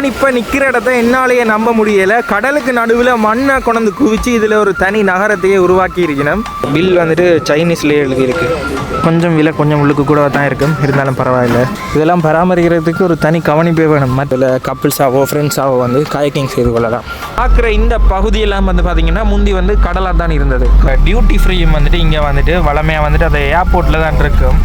நான் இப்போ நிற்கிற இடத்த என்னாலேயே நம்ப முடியலை. கடலுக்கு நடுவில் மண்ணை கொண்டு குவிச்சு இதில் ஒரு தனி நகரத்தையே உருவாக்கி இருக்கணும் பில் வந்துட்டு சைனீஸ்லேயே எழுதியிருக்கு. கொஞ்சம் விலை கொஞ்சம் உள்ளுக்கு கூட தான் இருக்கும். இருந்தாலும் பரவாயில்ல. இதெல்லாம் பராமரிக்கிறதுக்கு ஒரு தனி கவனிப்பே வேணும். மற்ற கப்பிள்ஸாவோ ஃப்ரெண்ட்ஸாவோ வந்து காயக்கிங் செய்து கொள்ளலாம். பார்க்குற இந்த பகுதியெல்லாம் வந்து பார்த்தீங்கன்னா முந்தி வந்து கடலாக தான் இருந்தது. டியூட்டி ஃப்ரீயும் வந்துட்டு இங்கே வந்துட்டு வளமையாக வந்துட்டு அது ஏர்போர்ட்டில் தான் இருக்கும்.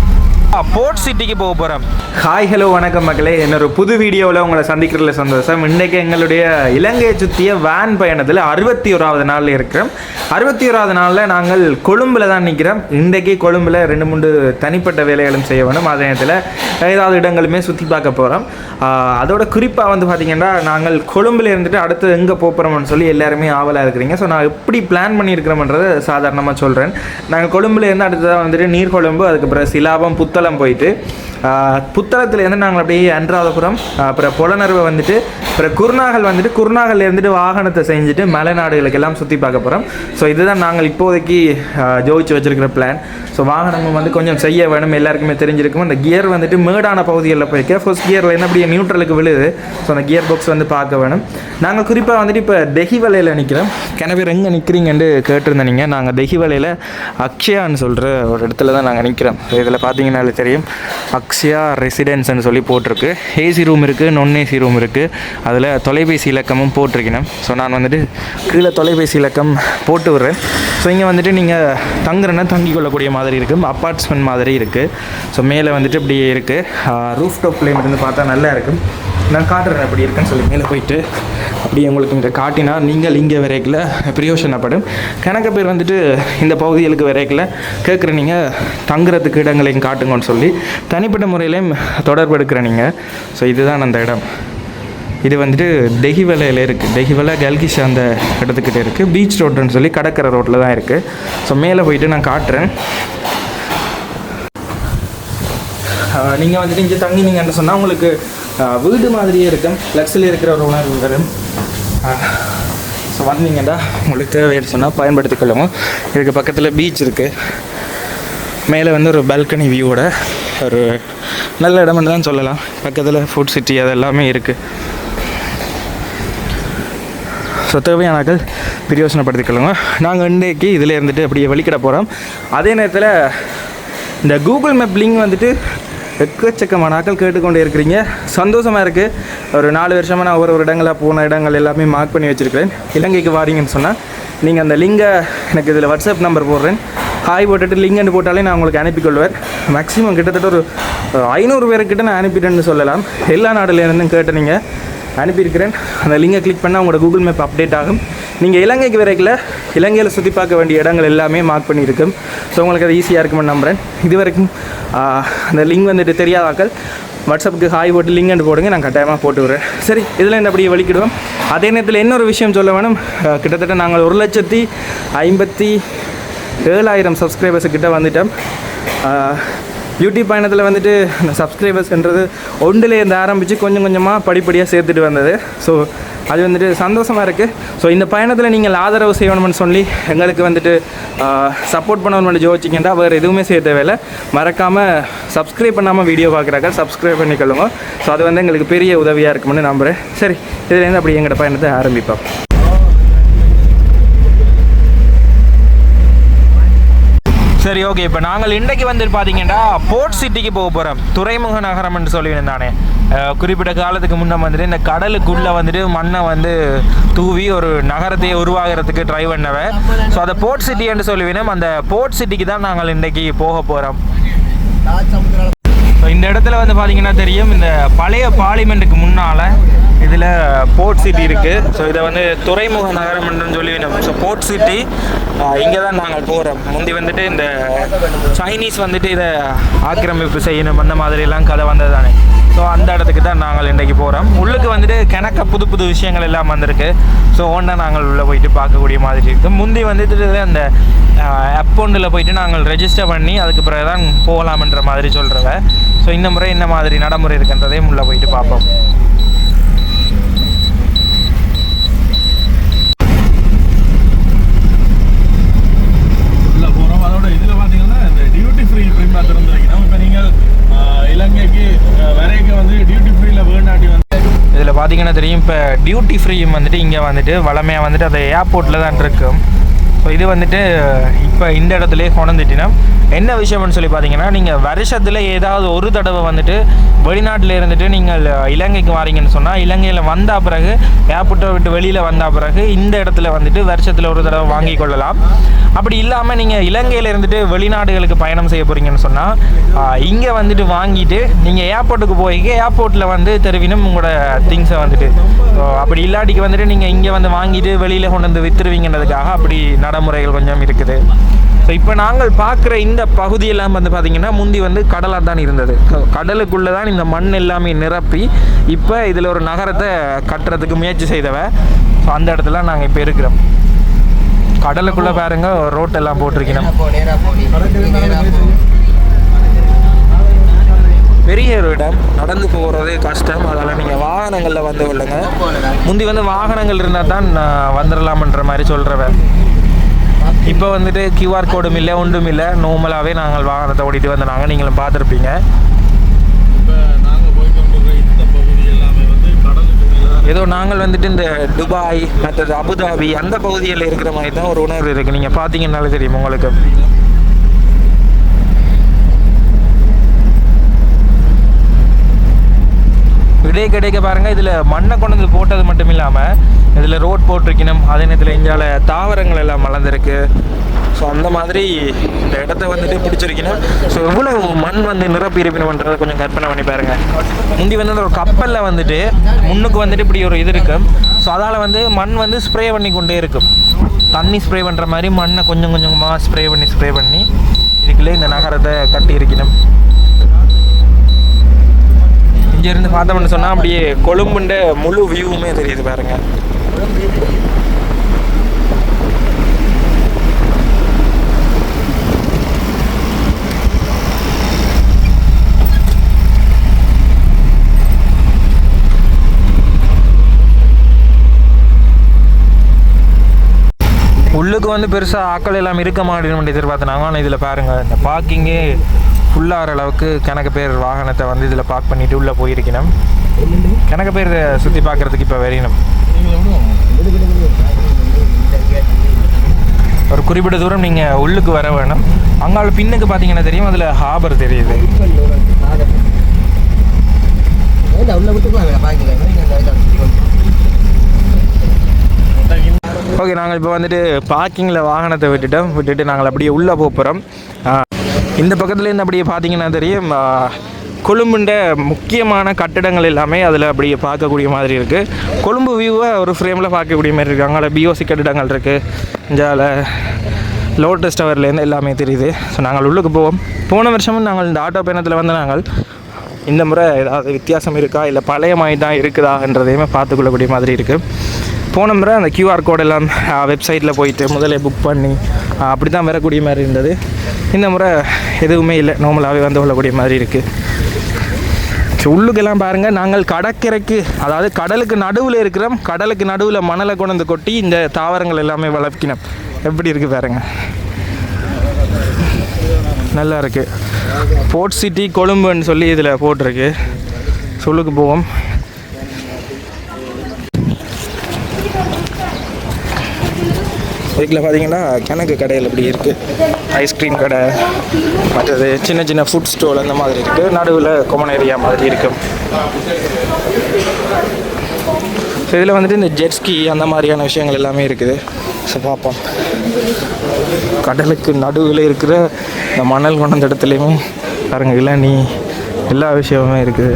போர்ட் சிட்டிக்கு போக போகிறோம் ஹாய் ஹலோ வணக்கம் மக்களே. என்னொரு புது வீடியோவில் உங்களை சந்திக்கிறதுல சந்தோஷம். இன்றைக்கு எங்களுடைய இலங்கையை சுற்றிய வேன் பயணத்தில் அறுபத்தி ஓராவது நாளில் இருக்கிறோம். அறுபத்தி ஓராவது நாளில் நாங்கள் கொழும்பில் தான் நிற்கிறோம் இன்றைக்கு கொழும்பில் ரெண்டு மூன்று தனிப்பட்ட வேலைகளும் செய்ய வேணும் அதே நேரத்தில் ஏதாவது இடங்களுமே சுற்றி பார்க்க போகிறோம் அதோட குறிப்பாக வந்து பார்த்திங்கன்னா நாங்கள் கொழும்பில் இருந்துட்டு அடுத்து எங்கே போகிறோம்னு சொல்லி எல்லாருமே ஆவலாக இருக்கிறீங்க. ஸோ நான் எப்படி பிளான் பண்ணியிருக்கிறோம்ன்றதை சாதாரணமாக சொல்கிறேன் நாங்கள் கொழும்புலேருந்து அடுத்ததாக வந்துட்டு நீர்கொழும்பு அதுக்கப்புறம் சிலாபம் புத்தளம் போயிட்டு புத்தளத்துலேருந்து நாங்கள் அப்படியே அன்றாதபுரம் அப்புறம் புலனர்வை வந்துட்டு அப்புறம் குருநாகல் வந்துட்டு குருநாகல்ல இருந்துட்டு வாகனத்தை செஞ்சுட்டு மலைநாடுகளுக்கு எல்லாம் சுற்றி பார்க்க போகிறோம் ஸோ இதுதான் நாங்கள் இப்போதைக்கு ஜோதிச்சு வச்சுருக்கிற பிளான் ஸோ வாகனமும் வந்து கொஞ்சம் செய்ய வேணும் எல்லாருக்குமே தெரிஞ்சிருக்கும். அந்த கியர் வந்துட்டு மேடான பகுதிகளில் போயிருக்கேன் ஃபர்ஸ்ட் கியரில் என்ன அப்படியே நியூட்ரலுக்கு விழுது. ஸோ அந்த கியர் பாக்ஸ் வந்து பார்க்க வேணும். நாங்கள் குறிப்பாக வந்துட்டு இப்போ தெஹிவலையில் நிற்கிறோம் கிணவர் எங்கே நிற்கிறீங்கன்னு கேட்டிருந்தீங்க நாங்கள் தெஹி வலையில் அக்ஷயான்னு சொல்கிற ஒரு இடத்துல தான் நாங்கள் நிற்கிறோம் இதில் பார்த்தீங்கன்னாலே தெரியும். அக்ஷயா ரெசிடென்ஸ்னு சொல்லி போட்டிருக்கு. ஏசி ரூம் இருக்குது நான் ஏசி ரூம் இருக்குது அதில் தொலைபேசி இலக்கமும் போட்டிருக்கணும். ஸோ நான் வந்துட்டு கீழே தொலைபேசி இலக்கம் போட்டு விட்றேன். ஸோ இங்கே வந்துட்டு நீங்கள் தங்குறேன்னா தங்கிக் கொள்ளக்கூடிய மாதிரி இருக்குது அப்பார்ட்மெண்ட் மாதிரி இருக்குது ஸோ மேலே வந்துட்டு இப்படி இருக்குது ரூஃப் டாப்லேயும் இருந்து பார்த்தா நல்லா இருக்கும் நான் காட்டுறேன் எப்படி இருக்குன்னு சொல்லி மேலே போயிட்டு அப்படியே உங்களுக்கு இங்கே காட்டினா நீங்கள் இங்கே வரைக்கல பிரயோசனப்படும் கணக்க பேர் வந்துட்டு இந்த பகுதிகளுக்கு வரைக்கல கேட்குற நீங்கள் தங்குறதுக்கு இடங்களையும் காட்டுங்கன்னு சொல்லி தனிப்பட்ட முறையிலையும் தொடர்பு எடுக்கிற நீங்கள் ஸோ இதுதான் அந்த இடம். இது வந்துட்டு தெஹிவலையில் இருக்குது தெஹிவலை கல்கிஷ் அந்த இடத்துக்கிட்ட இருக்குது பீச் ரோடுன்னு சொல்லி கடற்கரை ரோட்டில் தான் இருக்குது ஸோ மேலே போயிட்டு நான் காட்டுறேன். நீங்கள் வந்துட்டு இங்கே தங்கினீங்கன்னு சொன்னால் உங்களுக்கு வீடு மாதிரியே இருக்கும் லக்ஸில் இருக்கிற ஒரு உணர்வு வரும் ஸோ வந்தீங்கன்னா உங்களுக்கு தேவைன்னு சொன்னால் பயன்படுத்திக் கொள்ளுங்க இதுக்கு பக்கத்தில் பீச் இருக்குது மேலே வந்து ஒரு பால்கனி வியூவோட ஒரு நல்ல இடம்னு தான் சொல்லலாம். பக்கத்தில் ஃபுட் சிட்டி அது எல்லாமே இருக்குது ஸோ தேவையானாக்கள் பிரயோசனப்படுத்திக்கொள்ளுங்க நாங்கள் இன்றைக்கு இதில் இருந்துட்டு அப்படியே வழிக்கிட போகிறோம். அதே நேரத்தில் இந்த கூகுள் மேப் லிங்க் வந்துட்டு எக்கச்சக்கமான ஆக்கள் கேட்டுக்கொண்டே இருக்கிறீங்க. சந்தோஷமாக இருக்குது ஒரு நாலு வருஷமாக நான் ஒரு ஒரு இடங்களாக போன இடங்கள் எல்லாமே மார்க் பண்ணி வச்சுருக்கிறேன். இலங்கைக்கு வாரீங்கன்னு சொன்னால் நீங்கள் அந்த லிங்கை எனக்கு இதில் வாட்ஸ்அப் நம்பர் போடுறேன். ஹாய் போட்டுட்டு லிங்க்னு போட்டாலே நான் உங்களுக்கு அனுப்பிக்கொள்வேன். மேக்ஸிமம் கிட்டத்தட்ட ஒரு ஐநூறு பேருக்கிட்ட நான் அனுப்பிட்டேன்னு சொல்லலாம். எல்லா நாடுலேருந்தும் கேட்டு நீங்கள் அனுப்பியிருக்கிறேன். அந்த லிங்கை கிளிக் பண்ணால் உங்களோட கூகுள் மேப் அப்டேட் ஆகும். நீங்கள் இலங்கைக்கு வரைக்கில் இலங்கையில் சுற்றி பார்க்க வேண்டிய இடங்கள் எல்லாமே மார்க் பண்ணியிருக்கும். ஸோ உங்களுக்கு அது ஈஸியாக இருக்கும்னு நம்புகிறேன் இது வரைக்கும் அந்த லிங்க் வந்துட்டு தெரியாதாக்கள் வாட்ஸ்அப்புக்கு ஹாய் போட்டு லிங்க் போடுங்க நான் கட்டாயமாக போட்டு விடுறேன். சரி இதில் இந்த அப்படியே வலிக்கிடுவோம் அதே நேரத்தில் இன்னொரு விஷயம் சொல்ல வேணும். கிட்டத்தட்ட நாங்கள் ஒரு லட்சத்தி ஐம்பத்தி ஏழாயிரம் சப்ஸ்கிரைபர்ஸ் கிட்டே வந்துட்டோம். யூடியூப் பயணத்தில் வந்துட்டு இந்த சப்ஸ்கிரைபர்ஸ்ன்றது ஒன்றில் இருந்து ஆரம்பித்து கொஞ்சம் கொஞ்சமாக படிப்படியாக சேர்த்துட்டு வந்தது. ஸோ அது வந்துட்டு சந்தோஷமாக இருக்குது ஸோ இந்த பயணத்தில் நீங்கள் ஆதரவு செய்யணும்னு சொல்லி எங்களுக்கு வந்துட்டு சப்போர்ட் பண்ணணும்னு ஜோதிச்சிங்கன்னா வேறு எதுவுமே செய்ய தேவையில்லை. மறக்காமல் சப்ஸ்கிரைப் பண்ணாமல் வீடியோ பார்க்குறாங்க சப்ஸ்கிரைப் பண்ணிக்கொள்ளுங்க ஸோ அது வந்து எங்களுக்கு பெரிய உதவியாக இருக்கும்னு நம்புகிறேன் சரி இதுலேருந்து அப்படி எங்களோட பயணத்தை ஆரம்பிப்போம். சரி ஓகே இப்போ நாங்கள் இன்றைக்கு வந்து பார்த்தீங்கன்னா போர்ட் சிட்டிக்கு போக போகிறோம் துறைமுக நகரம் என்று சொல்லியிருந்தானே குறிப்பிட்ட காலத்துக்கு முன்னே வந்துட்டு இந்த கடலுக்குள்ளே வந்துட்டு மண்ணை வந்து தூவி ஒரு நகரத்தையே உருவாகிறதுக்கு ட்ரை பண்ணவன் ஸோ அதை போர்ட் சிட்டி என்று சொல்லுவேன் அந்த போர்ட் சிட்டிக்கு தான் நாங்கள் இன்றைக்கி போக போகிறோம் ஸோ இந்த இடத்துல வந்து பார்த்தீங்கன்னா தெரியும் இந்த பழைய பார்லிமெண்ட்டுக்கு முன்னால் இதில் போர்ட் சிட்டி இருக்குது ஸோ இதை வந்து துறைமுக நகரம்னு சொல்லி ஸோ போர்ட் சிட்டி இங்கே தான் நாங்கள் போகிறோம் முந்தி வந்துட்டு இந்த சைனீஸ் வந்துட்டு இதை ஆக்கிரமிப்பு செய்யணும் அந்த மாதிரிலாம் கதை வந்தது தானே. ஸோ அந்த இடத்துக்கு தான் நாங்கள் இன்றைக்கு போகிறோம் உள்ளுக்கு வந்துட்டு கிணக்க புது புது விஷயங்கள் எல்லாம் வந்திருக்கு. ஸோ ஒன்றை நாங்கள் உள்ளே போயிட்டு பார்க்கக்கூடிய மாதிரி இருக்குது முந்தி வந்துட்டு அந்த அக்கௌண்ட்டில் போயிட்டு நாங்கள் ரெஜிஸ்டர் பண்ணி அதுக்கு பிறகு தான் போகலாம்ன்ற மாதிரி சொல்கிறவ ஸோ இந்த முறை என்ன மாதிரி நடைமுறை இருக்குன்றதையும் உள்ளே போயிட்டு பார்ப்போம் உள்ள போகிறோம் அதோட இதில் பார்த்தீங்கன்னா இந்த டியூட்டி ஃப்ரீ பிரிமா திறந்துருக்கணும் இப்போ நீங்கள் ஆஹ், இலங்கைக்கு ஆஹ், வரைக்கும் வந்து டியூட்டி ஃப்ரீல வேணாட்டி வந்து இதில் பார்த்தீங்கன்னா தெரியும். இப்போ டியூட்டி ஃப்ரீயும் வந்துட்டு இங்கே வந்துட்டு வளமையாக வந்துட்டு அந்த ஏர்போர்ட்டில் தான் இருக்கும் ஸோ இது வந்துட்டு இப்போ இந்த இடத்துலேயே கொண்டுட்டினா என்ன விஷயம்னு சொல்லி பார்த்தீங்கன்னா நீங்கள் வருஷத்தில் ஏதாவது ஒரு தடவை வந்துட்டு வெளிநாட்டில் இருந்துட்டு நீங்கள் இலங்கைக்கு வாரீங்கன்னு சொன்னால் இலங்கையில் வந்த பிறகு ஏர்போர்ட்டை விட்டு வெளியில் வந்த பிறகு இந்த இடத்துல வந்துட்டு வருஷத்தில் ஒரு தடவை வாங்கி கொள்ளலாம். அப்படி இல்லாமல் நீங்கள் இலங்கையில் இருந்துட்டு வெளிநாடுகளுக்கு பயணம் செய்ய போகிறீங்கன்னு சொன்னால் இங்கே வந்துட்டு வாங்கிட்டு நீங்கள் ஏர்போர்ட்டுக்கு போய் ஏர்போர்ட்டில் வந்து தெருவினும் உங்களோட திங்ஸை வந்துட்டு ஸோ அப்படி இல்லாட்டிக்கு வந்துட்டு நீங்கள் இங்கே வந்து வாங்கிட்டு வெளியில் கொண்டு வந்து விற்றுருவீங்கன்றதுக்காக அப்படி நடைமுறைகள் கொஞ்சம் இருக்குது. ஸோ இப்போ நாங்கள் பார்க்குற இந்த பகுதியெல்லாம் வந்து பார்த்திங்கன்னா முந்தி வந்து கடலாக தான் இருந்தது. கடலுக்குள்ளே தான் இந்த மண் எல்லாமே நிரப்பி இப்போ இதில் ஒரு நகரத்தை கட்டுறதுக்கு முயற்சி செய்தவ. ஸோ அந்த இடத்துல நாங்கள் இப்போ இருக்கிறோம். கடலுக்குள்ளே பாருங்க ரோட்டெல்லாம் போட்டிருக்கணும். பெரிய ஒரு இடம். நடந்து போகிறதே கஷ்டம். அதனால் நீங்கள் வாகனங்களில் வந்து வில்லுங்க முந்தி வந்து வாகனங்கள் இருந்தால் தான் நான் வந்துடலாம்ன்ற மாதிரி சொல்கிறவன் இப்போ வந்துட்டு கியூஆர் கோடும் இல்லை ஒன்றும் இல்லை. நார்மலாகவே நாங்கள் வாகனத்தை ஓட்டிட்டு வந்து நாங்கள் நீங்களும் பார்த்துருப்பீங்க. ஏதோ நாங்கள் வந்துட்டு இந்த துபாய் மற்றது அபுதாபி அந்த பகுதியில் இருக்கிற மாதிரி தான் ஒரு உணர்வு இருக்குது நீங்கள் பார்த்தீங்கன்னாலே தெரியும் உங்களுக்கு. விடை கிடைக்க பாருங்கள் இதில் மண்ணை கொண்டு வந்து போட்டது மட்டும் இல்லாமல் இதில் ரோட் போட்டிருக்கணும். அதே நேரத்தில் இந்தியாவில் தாவரங்கள் எல்லாம் வளர்ந்துருக்கு. ஸோ அந்த மாதிரி இந்த இடத்த வந்துட்டு பிடிச்சிருக்கணும். ஸோ எவ்வளோ மண் வந்து நிரப்பி இருப்பினுன்றதை கொஞ்சம் கற்பனை பண்ணி பாருங்கள் முந்தி வந்து அந்த ஒரு கப்பலில் வந்துட்டு முன்னுக்கு வந்துட்டு இப்படி ஒரு இது இருக்கும். ஸோ அதால் வந்து மண் வந்து ஸ்ப்ரே பண்ணி கொண்டே இருக்கும். தண்ணி ஸ்ப்ரே பண்ணுற மாதிரி மண்ணை கொஞ்சம் கொஞ்சமாக ஸ்ப்ரே பண்ணி ஸ்ப்ரே பண்ணி இதுக்குள்ளே இந்த நகரத்தை கட்டி இருக்கணும் இங்கேருந்து பார்த்தோம்னு சொன்னா அப்படியே கொழும்புண்ட முழு வியூவுமே தெரியுது பாருங்க. உள்ளுக்கு வந்து பெருசாக ஆக்கள் எல்லாம் இருக்க மாட்டேன்னு எதிர்பார்த்தனாங்க ஆனால் இதில் பாருங்கள் இந்த பார்க்கிங்கே ஃபுல்லாகிற அளவுக்கு கணக்கு பேர் வாகனத்தை வந்து இதில் பார்க் பண்ணிட்டு உள்ளே போயிருக்கணும். கணக்கு பேர் சுற்றி பார்க்குறதுக்கு இப்போ வரையணும் ஒரு குறிப்பிட்ட தூரம் நீங்கள் உள்ளுக்கு வர வேணும். அங்கால பின்னுக்கு பார்த்தீங்கன்னா தெரியும் அதில் ஹாபர் தெரியுது. ஓகே நாங்கள் இப்போ வந்துட்டு பார்க்கிங்கில் வாகனத்தை விட்டுட்டோம். விட்டுட்டு நாங்கள் அப்படியே உள்ளே போக போகிறோம். இந்த பக்கத்துலேருந்து அப்படியே பார்த்தீங்கன்னா தெரியும் கொழும்புண்ட முக்கியமான கட்டிடங்கள் எல்லாமே அதில் அப்படியே பார்க்கக்கூடிய மாதிரி இருக்குது கொழும்பு வியூவை ஒரு ஃப்ரேமில் பார்க்கக்கூடிய மாதிரி இருக்குது அங்கே பிஓசி கட்டிடங்கள் இருக்குது இந்த லோட்டஸ் டவர்லேருந்து எல்லாமே தெரியுது. ஸோ நாங்கள் உள்ளுக்கு போவோம். போன வருஷமும் நாங்கள் இந்த ஆட்டோ பயணத்தில் வந்து நாங்கள் இந்த முறை ஏதாவது வித்தியாசம் இருக்கா? இல்லை பழைய மாதிரி தான் இருக்குதான்றதையுமே பார்த்துக்கொள்ளக்கூடிய மாதிரி இருக்குது போன முறை அந்த கியூஆர் கோட் எல்லாம் வெப்சைட்டில் போயிட்டு முதலே புக் பண்ணி அப்படி தான் வரக்கூடிய மாதிரி இருந்தது. இந்த முறை எதுவுமே இல்லை. நார்மலாகவே வந்து கொள்ளக்கூடிய மாதிரி இருக்குது உள்ளுக்கெல்லாம் பாருங்கள் நாங்கள் கடற்கரைக்கு அதாவது கடலுக்கு நடுவில் இருக்கிறோம். கடலுக்கு நடுவில் மணலை கொண்டு வந்து கொட்டி இந்த தாவரங்கள் எல்லாமே வளர்க்கணும் எப்படி இருக்குது பாருங்க. நல்லா இருக்குது போர்ட் சிட்டி கொழும்புன்னு சொல்லி இதில் போட்டிருக்கு. சொல்லுக்கு போவோம். இதுக்குள்ள பார்த்தீங்கன்னா கணக்கு கடையில் இப்படி இருக்குது ஐஸ்கிரீம் கடை மற்றது சின்ன சின்ன ஃபுட் ஸ்டோல் அந்த மாதிரி இருக்குது நடுவில் கொமன் ஏரியா மாதிரி இருக்கும் ஸோ இதில் வந்துட்டு இந்த ஜெட்ஸ்கி அந்த மாதிரியான விஷயங்கள் எல்லாமே இருக்குது. ஸோ பார்ப்போம். கடலுக்கு நடுவில் இருக்கிற இந்த மணல் கொண்ட இடத்துலையுமே பாருங்க இளநீ எல்லா விஷயமுமே இருக்குது.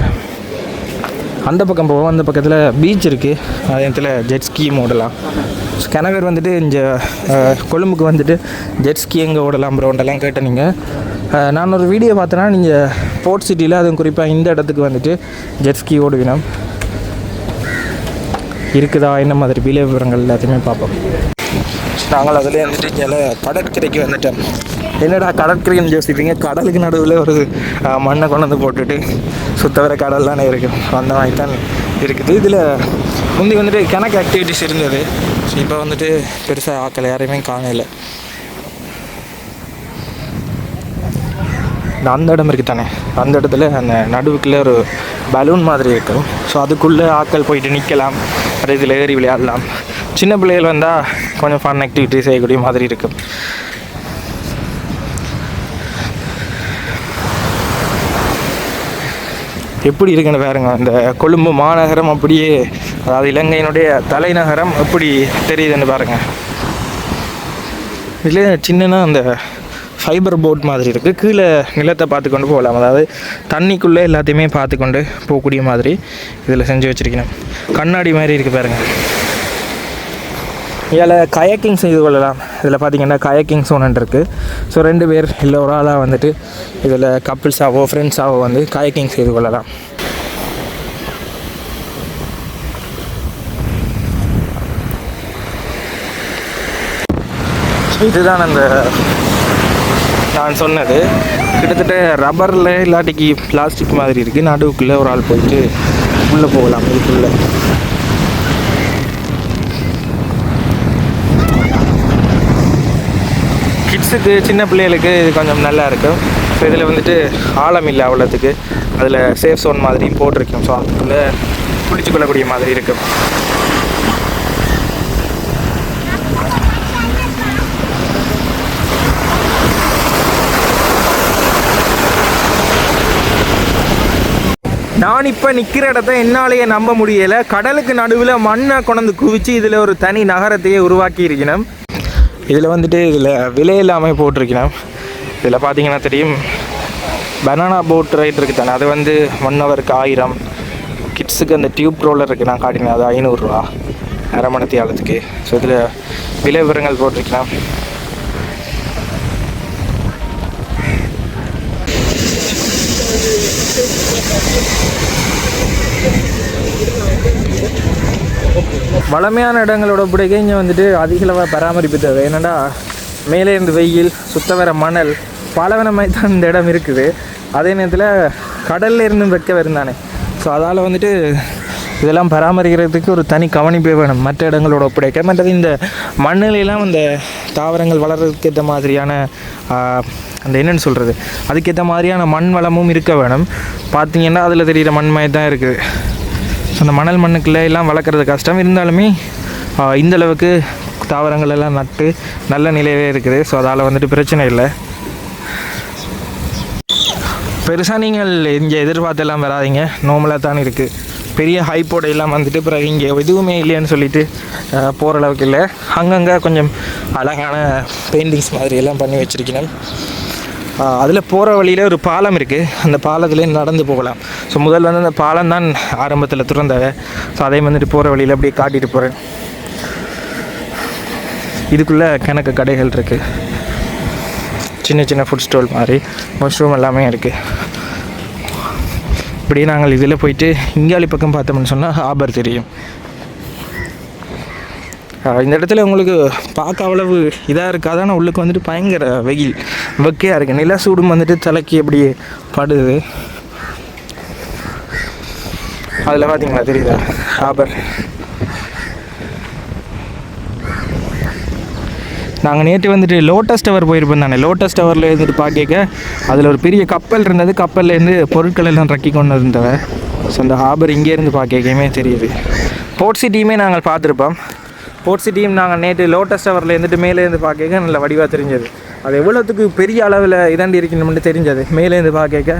அந்த பக்கம் போவோம். அந்த பக்கத்தில் பீச் இருக்குது அதே இடத்துல ஜெட்ஸ்கி மூடலாம் ஓடலாம் கணவர் வந்துட்டு இங்கே கொழும்புக்கு வந்துட்டு ஜெட்ஸ்கி எங்கே ஓடலாம் ப்ரோண்டெல்லாம் கேட்ட நீங்கள் நான் ஒரு வீடியோ பார்த்தேன்னா நீங்கள் போர்ட் சிட்டியில் அதுவும் குறிப்பாக இந்த இடத்துக்கு வந்துட்டு ஜெட்ஸ்கி ஓடுவினம். இருக்குதா? என்ன மாதிரி விலை விவரங்கள் எல்லாத்தையுமே பார்ப்போம். நாங்கள் அதிலே வந்துட்டு இங்கே கடற்கரைக்கு வந்துட்டோம். என்னடா கடற்கரைன்னு யோசிப்பீங்க? கடலுக்கு நடுவில் ஒரு மண்ணை கொண்டு வந்து போட்டுட்டு சுத்த வர கடல் தானே இருக்குது அந்த மாதிரி தான் இருக்குது. இதில் முந்தி வந்துட்டு கணக்கு ஆக்டிவிட்டிஸ் இருந்தது. ஸோ இப்போ வந்துட்டு பெருசாக ஆக்கள் யாரையுமே காணல. இந்த அந்த இடம் இருக்குது தானே அந்த இடத்துல அந்த நடுவுக்குள்ளே ஒரு பலூன் மாதிரி இருக்கும் ஸோ அதுக்குள்ளே ஆட்கள் போயிட்டு நிற்கலாம் அது இதில் ஏறி விளையாடலாம். சின்ன பிள்ளைகள் வந்தால் கொஞ்சம் ஃபன் ஆக்டிவிட்டி செய்யக்கூடிய மாதிரி இருக்கும் எப்படி இருக்குன்னு பாருங்க. இந்த கொழும்பு மாநகரம் அப்படியே அதாவது இலங்கையினுடைய தலைநகரம் எப்படி தெரியுதுன்னு பாருங்கள் இதில் சின்னனா அந்த ஃபைபர் போட் மாதிரி இருக்குது கீழே நிலத்தை பார்த்து கொண்டு போகலாம். அதாவது தண்ணிக்குள்ளே எல்லாத்தையுமே பார்த்து கொண்டு போகக்கூடிய மாதிரி இதில் செஞ்சு வச்சுருக்கணும். கண்ணாடி மாதிரி இருக்குது பாருங்கள் இதில் கயக்கிங் செய்து கொள்ளலாம். இதில் பார்த்தீங்கன்னா கயக்கிங் சோனன் இருக்குது ஸோ ரெண்டு பேர் இல்லை ஒரு ஆளாக வந்துட்டு இதில் கப்புள்ஸாவோ ஃப்ரெண்ட்ஸாவோ வந்து கயக்கிங் செய்து கொள்ளலாம். இதுதான் அந்த நான் சொன்னது. கிட்டத்தட்ட ரப்பரில் இல்லாட்டிக்கு பிளாஸ்டிக் மாதிரி இருக்குது நடுவுக்குள்ளே ஒரு ஆள் போயிட்டு உள்ளே போகலாம் இதுக்குள்ளே. கிட்ஸுக்கு சின்ன பிள்ளைகளுக்கு இது கொஞ்சம் நல்லா இருக்கும். ஸோ இதில் வந்துட்டு ஆழம் இல்லை அவ்வளோத்துக்கு. அதில் சேஃப் சோன் மாதிரியும் போட்டிருக்கோம். ஸோ அதுக்குள்ளே பிடிச்சி கொள்ளக்கூடிய மாதிரி இருக்கும். நான் இப்போ நிற்கிற இடத்த என்னாலேயே நம்ப முடியலை. கடலுக்கு நடுவில் மண்ணை கொண்டு குவிச்சு இதில் ஒரு தனி நகரத்தையே உருவாக்கி இருக்கணும் இதில் வந்துட்டு இதில் விலை இல்லாமல் போட்டிருக்கணும் இதில் பார்த்தீங்கன்னா தெரியும் பனானா போட் ரைட் இருக்குது தானே அது வந்து ஒன் ஹவருக்கு ஆயிரம். கிட்ஸுக்கு அந்த டியூப் ரோலர் இருக்குது நான் காட்டினேன் அது ஐநூறுரூவா அரை மணி தியாலத்துக்கு ஸோ இதில் விலை விவரங்கள் போட்டிருக்கலாம் வளமையான இடங்களோட பிடிக்க இங்கே வந்துட்டு அதிகளவாக பராமரிப்பு தேவை என்னென்னா மேலே இருந்து வெயில் சுத்த வர மணல் பாலவனமாய் தான் இந்த இடம் இருக்குது. அதே நேரத்தில் கடல்ல இருந்தும் வெக்க வருந்தானே ஸோ அதால் வந்துட்டு இதெல்லாம் பராமரிக்கிறதுக்கு ஒரு தனி கவனிப்பே வேணும். மற்ற இடங்களோட ஒப்படைக்க மற்றது இந்த மண்ணிலெல்லாம் அந்த தாவரங்கள் வளர்கிறதுக்கு ஏற்ற மாதிரியான அந்த என்னென்னு சொல்கிறது அதுக்கேற்ற மாதிரியான மண் வளமும் இருக்க வேணும். பார்த்தீங்கன்னா அதில் தெரிகிற மண்மாய் தான் இருக்குது. ஸோ அந்த மணல் மண்ணுக்குள்ளே எல்லாம் வளர்க்குறது கஷ்டம். இருந்தாலுமே இந்தளவுக்கு தாவரங்கள் எல்லாம் நட்டு நல்ல நிலையிலே இருக்குது. ஸோ அதால் வந்துட்டு பிரச்சனை இல்லை. பெருசாக நீங்கள் இங்கே எதிர்பார்த்தெல்லாம் வராதீங்க. நோமலாக தான் இருக்குது பெரிய ஹைப்போட எல்லாம் வந்துட்டு பிறகு இங்கே எதுவுமே இல்லைன்னு சொல்லிட்டு போகிற அளவுக்கு இல்லை. அங்கங்கே கொஞ்சம் அழகான பெயிண்டிங்ஸ் மாதிரி எல்லாம் பண்ணி வச்சுருக்கணும். அதில் போகிற வழியில் ஒரு பாலம் இருக்குது அந்த பாலத்துல நடந்து போகலாம். ஸோ முதல்ல வந்து அந்த பாலம் தான் ஆரம்பத்தில் திறந்தவை ஸோ அதே வந்துட்டு போகிற வழியில் அப்படியே காட்டிட்டு போகிறேன் இதுக்குள்ளே கணக்கு கடைகள் இருக்குது சின்ன சின்ன ஃபுட் ஸ்டால் மாதிரி. மஷ்ரூம் எல்லாமே இருக்குது இப்படியே நாங்கள் இதில் போயிட்டு இங்காலி பக்கம் பார்த்தோம்னு சொன்னால் ஆபர் தெரியும். இந்த இடத்துல உங்களுக்கு பார்க்க அவ்வளவு இதாக இருக்காது ஆனால் உள்ளுக்கு வந்துட்டு பயங்கர வெயில். வெக்கையாக இருக்குது நில சூடும் வந்துட்டு தலைக்கு அப்படியே படுது. அதில் பார்த்தீங்களா தெரியுதா? ஹாபர் நாங்கள் நேற்று வந்துட்டு லோட்டஸ் டவர் போயிருப்போம் தானே? லோட்டஸ் டவரில் இருந்துட்டு பார்க்க அதில் ஒரு பெரிய கப்பல் இருந்தது. கப்பல்லேருந்து பொருட்கள் எல்லாம் ரக்கி கொண்டு இருந்தவ ஸோ அந்த ஹாபர் இங்கேருந்து பார்க்கமே தெரியுது. போர்ட் சிட்டியுமே நாங்கள் பார்த்துருப்போம். ஸ்போர்ட்ஸ் சிட்டியும் நாங்கள் நேற்று லோட்டஸ் டவரில் இருந்துட்டு மேலேருந்து பார்க்க நல்ல வடிவாக தெரிஞ்சது. அது எவ்வளோத்துக்கு பெரிய அளவில் இதாண்டி இருக்கணும்னு தெரிஞ்சது. மேலேருந்து பார்க்க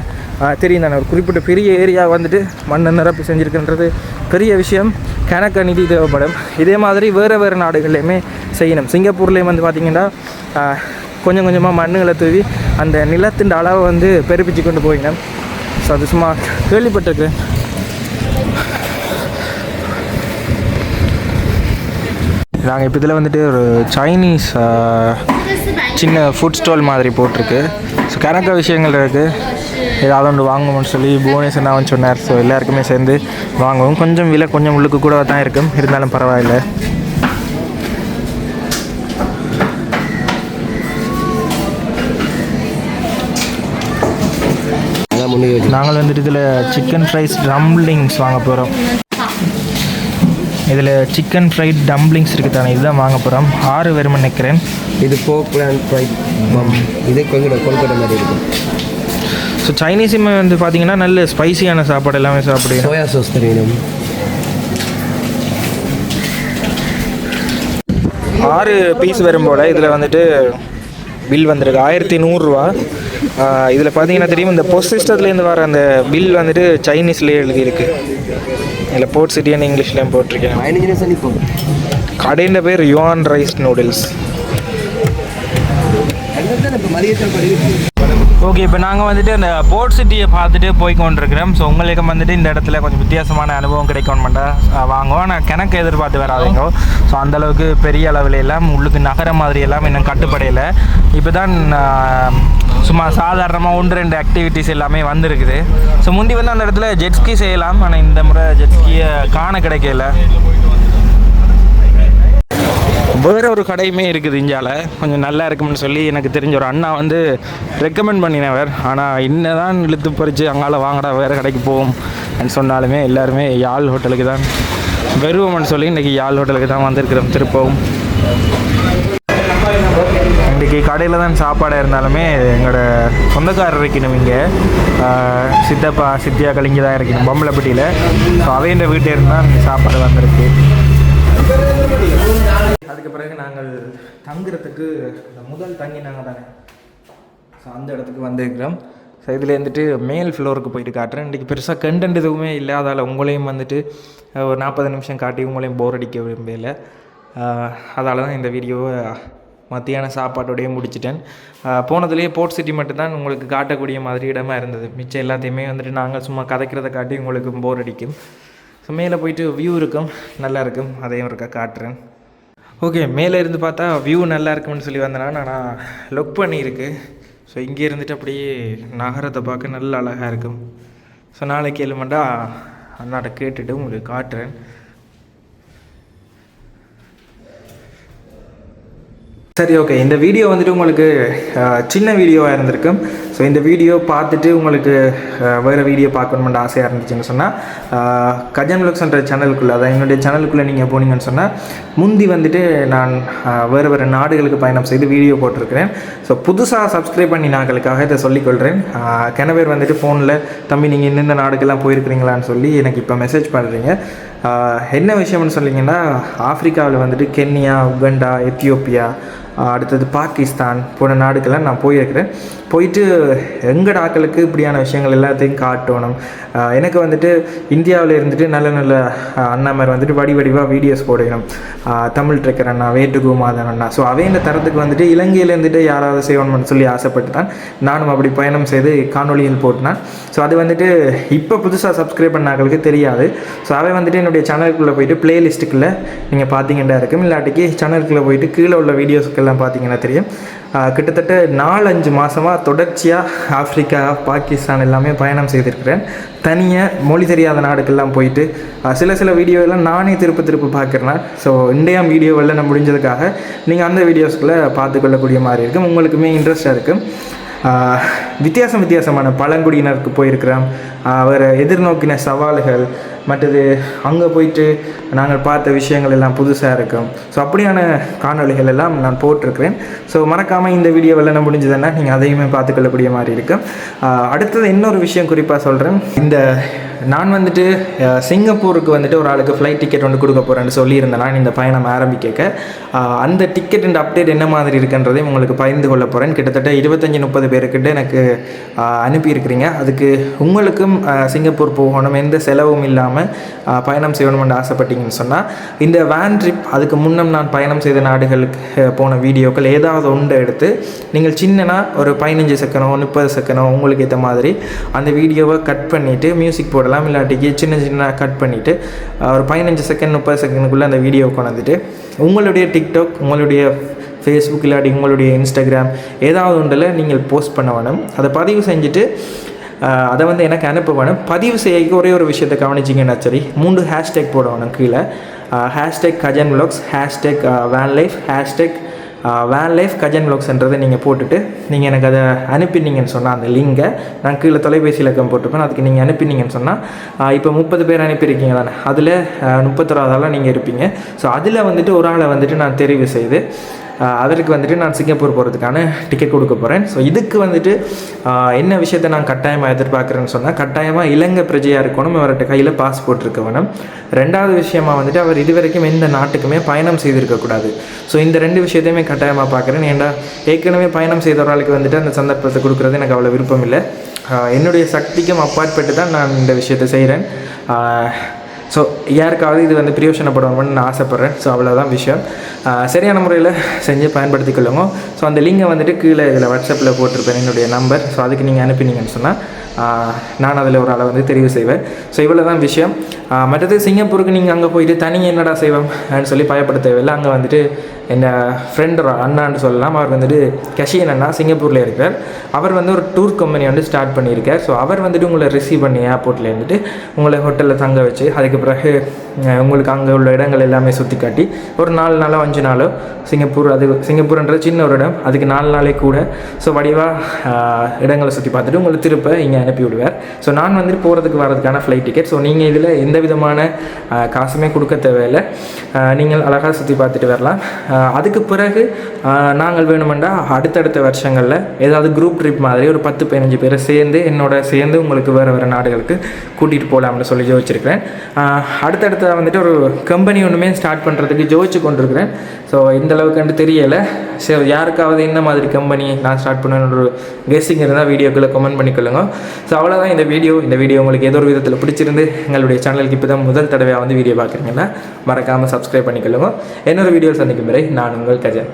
தெரியும் தானே. ஒரு குறிப்பிட்ட பெரிய ஏரியா வந்துட்டு மண்ணை நிரப்பி செஞ்சுருக்குன்றது பெரிய விஷயம். கணக்க நிதி தேவைப்படும். இதே மாதிரி வேறு வேறு நாடுகள்லையுமே செய்யணும். சிங்கப்பூர்லேயும் வந்து பார்த்திங்கன்னா கொஞ்சம் கொஞ்சமாக மண்ணுகளை தூவி அந்த நிலத்தின் அளவை வந்து பெருப்பிச்சு கொண்டு போயினோம். ஸோ அது சும்மா கேள்விப்பட்டிருக்கேன் நாங்கள் இப்போ இதில் வந்துட்டு ஒரு சைனீஸ் சின்ன ஃபுட் ஸ்டால் மாதிரி போட்டிருக்கு. ஸோ கணக்க விஷயங்கள் இருக்குது ஏதாவது ஒன்று வாங்குவோம்னு சொல்லி புவனேஸ்வர் நான் சொன்னார். ஸோ எல்லாருக்குமே சேர்ந்து வாங்குவோம். கொஞ்சம் விலை கொஞ்சம் உள்ளுக்கு கூட தான் இருக்கும். இருந்தாலும் பரவாயில்ல. நாங்கள் வந்துட்டு இதில் சிக்கன் ஃப்ரைஸ் டம்ப்ளிங்ஸ் வாங்க போகிறோம் இதில் சிக்கன் ஃப்ரைட் டம்ப்ளிங்ஸ் இருக்குது தானே இதுதான் வாங்க போகிறோம் ஆறு வெறும் நினைக்கிறேன். இது போக் பிளான் ஃப்ரைட் இது கொஞ்சம் கொல்கட்டை மாதிரி இருக்கும் ஸோ சைனீஸுமே வந்து பார்த்தீங்கன்னா நல்ல ஸ்பைசியான சாப்பாடு எல்லாமே சாப்பிடுவேன் சோயா சாஸ் தெரியணும் ஆறு பீஸ் வரும் போல் இதில் வந்துட்டு பில் வந்திருக்கு. ஆயிரத்தி நூறுரூவா இதில் பார்த்தீங்கன்னா தெரியும் இந்த போஸ்ட் சிஸ்டத்துலேருந்து வர அந்த பில் வந்துட்டு சைனீஸ்லேயே எழுதியிருக்கு. இதில் போர்ட் சிட்டின்னு இங்கிலீஷ்லேயும் போட்டிருக்கேன். பதினஞ்சு கடையின் பேர் யுவான் ரைஸ் நூடுல்ஸ் மதியத்தில் ஓகே இப்போ நாங்கள் வந்துட்டு அந்த போர்ட் சிட்டியை பார்த்துட்டு போய் கொண்டிருக்கிறோம் ஸோ உங்களுக்கு வந்துட்டு இந்த இடத்துல கொஞ்சம் வித்தியாசமான அனுபவம் கிடைக்கணுமெண்டா வாங்குவோம். ஆனால் கிணக்கு எதிர்பார்த்து வராதீங்க. ஸோ அந்தளவுக்கு பெரிய அளவில் எல்லாம் உள்ளுக்கு நகர மாதிரி எல்லாம் இன்னும் கட்டுப்படையில் இப்போ தான் சும்மா சாதாரணமாக ஒன்று ரெண்டு ஆக்டிவிட்டீஸ் எல்லாமே வந்திருக்குது. ஸோ முந்தி வந்து அந்த இடத்துல ஜெட்ஸ்கி செய்யலாம். ஆனால் இந்த முறை ஜெட்ஸ்கியை காண கிடைக்கல. வேறு ஒரு கடையுமே இருக்குது இந்தியாவில் கொஞ்சம் நல்லா இருக்கும்னு சொல்லி எனக்கு தெரிஞ்ச ஒரு அண்ணா வந்து ரெக்கமெண்ட் பண்ணினவர் ஆனால் இன்னதான் இழுத்து பறித்து அங்கால வாங்கடா வேறு கடைக்கு போவோம் அப்படின்னு சொன்னாலுமே எல்லாருமே யாழ் ஹோட்டலுக்கு தான் வருவோம்னு சொல்லி இன்றைக்கி யாழ் ஹோட்டலுக்கு தான் வந்திருக்கிறோம். திருப்பவும். இன்றைக்கி கடையில் தான் சாப்பாடாக இருந்தாலுமே எங்களோட சொந்தக்காரர் இருக்கணும் இங்கே. சித்தப்பா சித்தியா கலிங்க தான் இருக்கணும். பொம்பளைப்பட்டியில். ஸோ அவைன்ற வீட்டில் இருந்தால் சாப்பாடு வந்திருக்கு. அதுக்கு பிறகு நாங்கள் தங்குறதுக்கு இந்த முதல் தங்கினாங்க தானே. ஸோ அந்த இடத்துக்கு வந்திருக்கிறோம். ஸோ இதில் வந்துட்டு மேல் ஃப்ளோருக்கு போயிட்டு காட்டுறேன். இன்றைக்கி பெருசாக கண்டென்ட் எதுவுமே இல்லாதால உங்களையும் வந்துட்டு ஒரு நாற்பது நிமிஷம் காட்டி உங்களையும் போர் அடிக்க விரும்பல. அதால் தான் இந்த வீடியோவை மத்தியான சாப்பாட்டோடையே முடிச்சிட்டேன். போனதுலேயே போர்ட் சிட்டி மட்டும்தான் உங்களுக்கு காட்டக்கூடிய மாதிரி இடமா இருந்தது. மிச்சம் எல்லாத்தையுமே வந்துட்டு நாங்கள் சும்மா கதைக்கிறத காட்டி உங்களுக்கு போர் அடிக்கும். ஸோ மேலே போயிட்டு வியூ இருக்கும். நல்லா இருக்கும். அதையும் இருக்கா காட்டுறேன். ஓகே மேலே இருந்து பார்த்தா வியூ நல்லா இருக்கும்னு சொல்லி வந்தேன்னா நான் லுக் பண்ணியிருக்கு. ஸோ இங்கே இருந்துட்டு அப்படியே நகரத்தை பார்க்க நல்ல அழகாக இருக்கும். ஸோ நாளைக்கு எழுமண்டா அண்ணாட்ட கேட்டுட்டு உங்களுக்கு காட்டுறேன். சரி ஓகே இந்த வீடியோ வந்துட்டு உங்களுக்கு சின்ன வீடியோவாக இருந்திருக்கும். ஸோ இந்த வீடியோ பார்த்துட்டு உங்களுக்கு வேறு வீடியோ பார்க்கணுமென்ற ஆசையாக இருந்துச்சுன்னு சொன்னால் கஜன் லுக்ஸ்ன்ற சேனலுக்குள்ளே அதான் என்னுடைய சேனலுக்குள்ளே நீங்கள் போனீங்கன்னு சொன்னால் முந்தி வந்துட்டு நான் வேறு வேறு நாடுகளுக்கு பயணம் செய்து வீடியோ போட்டிருக்கிறேன். ஸோ புதுசாக சப்ஸ்கிரைப் பண்ணி நாங்களுக்காக இதை சொல்லிக்கொள்கிறேன் கிண பேர் வந்துட்டு ஃபோனில் தம்பி நீங்கள் இந்தந்த நாடுக்கெல்லாம் போயிருக்கிறீங்களான்னு சொல்லி எனக்கு இப்போ மெசேஜ் பண்ணுறீங்க என்ன விஷயம்னு சொன்னீங்கன்னா ஆஃப்ரிக்காவில் வந்துட்டு கென்யா உகண்டா எத்தியோப்பியா அடுத்தது பாகிஸ்தான் போன்ற நாடுக்கெல்லாம் நான் போயிருக்கிறேன். போயிட்டு எங்கள் டாக்களுக்கு இப்படியான விஷயங்கள் எல்லாத்தையும் காட்டணும். எனக்கு வந்துட்டு இந்தியாவில் இருந்துட்டு நல்ல நல்ல அண்ணாமர் அண்ணாமார் வந்துட்டு வடி வடிவாக வீடியோஸ் போடணும். தமிழ் ட்ரெக்கர் அண்ணா வேட்டுகுமாதன் அண்ணா. ஸோ அவைந்த தரத்துக்கு வந்துட்டு இலங்கையில் இருந்துட்டு யாராவது செய்யணும்னு சொல்லி ஆசைப்பட்டு தான் நானும் அப்படி பயணம் செய்து காணொலியில் போட்டினேன். ஸோ அது வந்துட்டு இப்போ புதுசாக சப்ஸ்கிரைப் பண்ணாக்களுக்கு தெரியாது. ஸோ அவை வந்துட்டு என்னுடைய சேனலுக்குள்ளே போயிட்டு பிளேலிஸ்ட்டுக்குள்ளே நீங்கள் பார்த்தீங்கன்னா இருக்கும். இல்லாட்டிக்கு சேனலுக்குள்ளே போயிட்டு கீழே உள்ள வீடியோஸ்க்கெல்லாம் பார்த்தீங்கன்னா தெரியும். கிட்டத்தட்ட நாலஞ்சு மாதமாக தொடர்ச்சியாக ஆப்பிரிக்கா பாகிஸ்தான் எல்லாமே பயணம் செய்திருக்கிறேன். தனியாக மொழி தெரியாத நாடுக்கெல்லாம் போயிட்டு சில சில வீடியோவெல்லாம் நானே திருப்ப திருப்ப பார்க்குறேன். ஸோ இந்தியா வீடியோவெல்லாம் நான் முடிஞ்சதுக்காக நீங்கள் அந்த வீடியோஸ்குள்ளே பார்த்துக்கொள்ளக்கூடிய மாதிரி இருக்கும். உங்களுக்குமே இன்ட்ரெஸ்டாக இருக்கும். வித்தியாசம் வித்தியாசமான பழங்குடியினருக்கு போயிருக்கிறோம் அவர் எதிர்நோக்கின சவால்கள் மற்றது அங்கே போயிட்டு நாங்கள் பார்த்த விஷயங்கள் எல்லாம் புதுசாக இருக்கும். ஸோ அப்படியான காணொளிகள் எல்லாம் நான் போட்டிருக்கிறேன். ஸோ மறக்காமல் இந்த வீடியோ வெள்ளன முடிஞ்சதுன்னா நீங்கள் அதையுமே பார்த்துக்கொள்ளக்கூடிய மாதிரி இருக்கும். அடுத்தது இன்னொரு விஷயம் குறிப்பாக சொல்கிறேன் இந்த நான் வந்துட்டு சிங்கப்பூருக்கு வந்துட்டு ஒரு ஆளுக்கு ஃப்ளைட் டிக்கெட் வந்து கொடுக்க போகிறேன்னு சொல்லியிருந்தேன். நான் இந்த பயணம் ஆரம்பிக்க அந்த டிக்கெட் அப்டேட் என்ன மாதிரி இருக்குன்றதையும் உங்களுக்கு பகிர்ந்து கொள்ள போகிறேன் கிட்டத்தட்ட இருபத்தஞ்சி முப்பது பேருக்கிட்ட எனக்கு அனுப்பியிருக்கிறீங்க. அதுக்கு உங்களுக்கும் சிங்கப்பூர் போகணும் எந்த செலவும் இல்லாமல் பயணம் செய்யணும்னு ஆசைப்பட்டீங்கன்னு சொன்னால் இந்த வேன் ட்ரிப் அதுக்கு முன்னம் நான் பயணம் செய்த நாடுகளுக்கு போன வீடியோக்கள் ஏதாவது ஒன்று எடுத்து நீங்கள் சின்னனா ஒரு பதினஞ்சு செகண்டோ முப்பது செகண்டோ உங்களுக்கு ஏற்ற மாதிரி அந்த வீடியோவை கட் பண்ணிவிட்டு மியூசிக் போடலாம் இல்லாட்டிக்கு சின்ன சின்ன கட் பண்ணிவிட்டு ஒரு பதினஞ்சு செகண்ட் முப்பது செகண்டுக்குள்ளே அந்த வீடியோ கொண்டாந்துட்டு உங்களுடைய டிக்டாக் உங்களுடைய ஃபேஸ்புக் இல்லாட்டி உங்களுடைய இன்ஸ்டாகிராம் ஏதாவது ஒன்றில் நீங்கள் போஸ்ட் பண்ண வேணும். அதை பதிவு செஞ்சுட்டு அதை வந்து எனக்கு அனுப்ப வேணும். பதிவு செய்ய ஒரே ஒரு விஷயத்தை கவனிச்சிங்கன்னா சரி மூன்று ஹேஷ்டேக் போட வேணும் கீழே. Hashtag Gajan vlogs hashtag van life hashtag van life Gajan வ்ளாக்ஸ்ன்றதை நீங்கள் போட்டுட்டு நீங்கள் எனக்கு அதை அனுப்பினீங்கன்னு சொன்னால் அந்த லிங்கை நான் கீழே தொலைபேசி இலக்கம் போட்டிருப்பேன். அதுக்கு நீங்கள் அனுப்பினீங்கன்னு சொன்னால் இப்போ முப்பது பேர் அனுப்பியிருக்கீங்க தானே? அதில் முப்பத்தொராதால நீங்கள் இருப்பீங்க. ஸோ அதில் வந்துட்டு ஒரு ஆளை வந்துட்டு நான் தெரிவு செய்து அதற்கு வந்துட்டு நான் சிங்கப்பூர் போகிறதுக்கான டிக்கெட் கொடுக்க போகிறேன் ஸோ இதுக்கு வந்துட்டு என்ன விஷயத்தை நான் கட்டாயமாக எதிர்பார்க்குறேன்னு சொன்னால் கட்டாயமாக இலங்கை பிரஜையாக இருக்கணும் அவர்கிட்ட கையில் பாஸ்போர்ட் இருக்க வேணும். ரெண்டாவது விஷயமா வந்துட்டு அவர் இதுவரைக்கும் எந்த நாட்டுக்குமே பயணம் செய்திருக்கக்கூடாது ஸோ இந்த ரெண்டு விஷயத்தையுமே கட்டாயமாக பார்க்குறேன். ஏன்டா ஏற்கனவே பயணம் செய்த ஒரு ஆளுக்கு வந்துட்டு அந்த சந்தர்ப்பத்தை கொடுக்குறது எனக்கு அவ்வளோ விருப்பம் இல்லை. என்னுடைய சக்திக்கும் அப்பாற்பட்டு தான் நான் இந்த விஷயத்தை செய்கிறேன் ஸோ யாருக்காவது இது வந்து பிரயோஜனப்படணும்னு நான் ஆசைப்பட்றேன். ஸோ அவ்வளோதான் விஷயம். சரியான முறையில் செஞ்சு பயன்படுத்திக் கொள்ளுங்க. ஸோ அந்த லிங்கை வந்துட்டு கீழே இதில் வாட்ஸ்அப்பில் போட்டிருப்பேன் என்னுடைய நம்பர். ஸோ அதுக்கு நீங்கள் அனுப்பினீங்கன்னு சொன்னால் நான் அதில் ஒரு அளவு வந்து தெரிவு செய்வேன். ஸோ இவ்வளோ தான் விஷயம் மற்றது சிங்கப்பூருக்கு நீங்கள் அங்கே போயிட்டு தனியாக என்னடா செய்வோம்? அப்படின்னு சொல்லி பயப்பட தேவையில்லை. அங்கே வந்துட்டு என்ன ஃப்ரெண்டு அண்ணான்னு சொல்லலாம். அவர் வந்துட்டு கஷியன் அண்ணா சிங்கப்பூரில் இருக்கார். அவர் வந்து ஒரு டூர் கம்பெனி வந்து ஸ்டார்ட் பண்ணியிருக்கார். ஸோ அவர் வந்துட்டு உங்களை ரிசீவ் பண்ணி ஏர்போர்ட்டில் இருந்துட்டு உங்களை ஹோட்டலில் தங்க வச்சு அதுக்கு பிறகு உங்களுக்கு அங்கே உள்ள இடங்கள் எல்லாமே சுற்றி காட்டி ஒரு நாலு நாளோ அஞ்சு நாளோ சிங்கப்பூர் அது சிங்கப்பூர்ன்றது சின்ன ஒரு இடம். அதுக்கு நாலு நாளே கூட. ஸோ வடிவாக இடங்களை சுற்றி பார்த்துட்டு உங்களை திருப்ப இங்கே அனுப்பி விடுவார். ஸோ நான் வந்துட்டு போகிறதுக்கு வரதுக்கான ஃப்ளைட் டிக்கெட் ஸோ நீங்கள் இதில் எந்த விதமான காசுமே கொடுக்க தேவையில்லை. நீங்கள் அழகாக சுற்றி பார்த்துட்டு வரலாம். அதுக்கு பிறகு நாங்கள் வேணுமெண்டா அடுத்தடுத்த வருஷங்களில் ஏதாவது குரூப் ட்ரிப் மாதிரி ஒரு பத்து பதினஞ்சு பேரை சேர்ந்து என்னோட சேர்ந்து உங்களுக்கு வேறு வேறு நாடுகளுக்கு கூட்டிகிட்டு போகலாம்னு சொல்லி யோசிச்சிருக்கிறேன் அடுத்தடுத்த வந்துட்டு ஒரு கம்பெனி ஒன்றுமே ஸ்டார்ட் பண்ணுறதுக்கு ஜோதிச்சு கொண்டிருக்கிறேன். ஸோ இந்த அளவுக்கு தெரியலை. சரி யாருக்காவது என்ன மாதிரி கம்பெனி நான் ஸ்டார்ட் பண்ணணுன்ற ஒரு கெஸ்ஸிங் இருந்தால் வீடியோக்குள்ளே கமெண்ட் பண்ணிக்கொள்ளுங்க. ஸோ அவ்வளோதான் இந்த வீடியோ இந்த வீடியோ உங்களுக்கு ஏதோ ஒரு விதத்தில் பிடிச்சிருந்து எங்களுடைய சேனலுக்கு இப்போ தான் முதல் தடவையாக வந்து வீடியோ பார்க்குறீங்கன்னா மறக்காமல் சப்ஸ்கிரைப் பண்ணிக்கொள்ளுங்க. இன்னொரு வீடியோ சந்திக்கும் வரை நான் உங்கள் கஜன்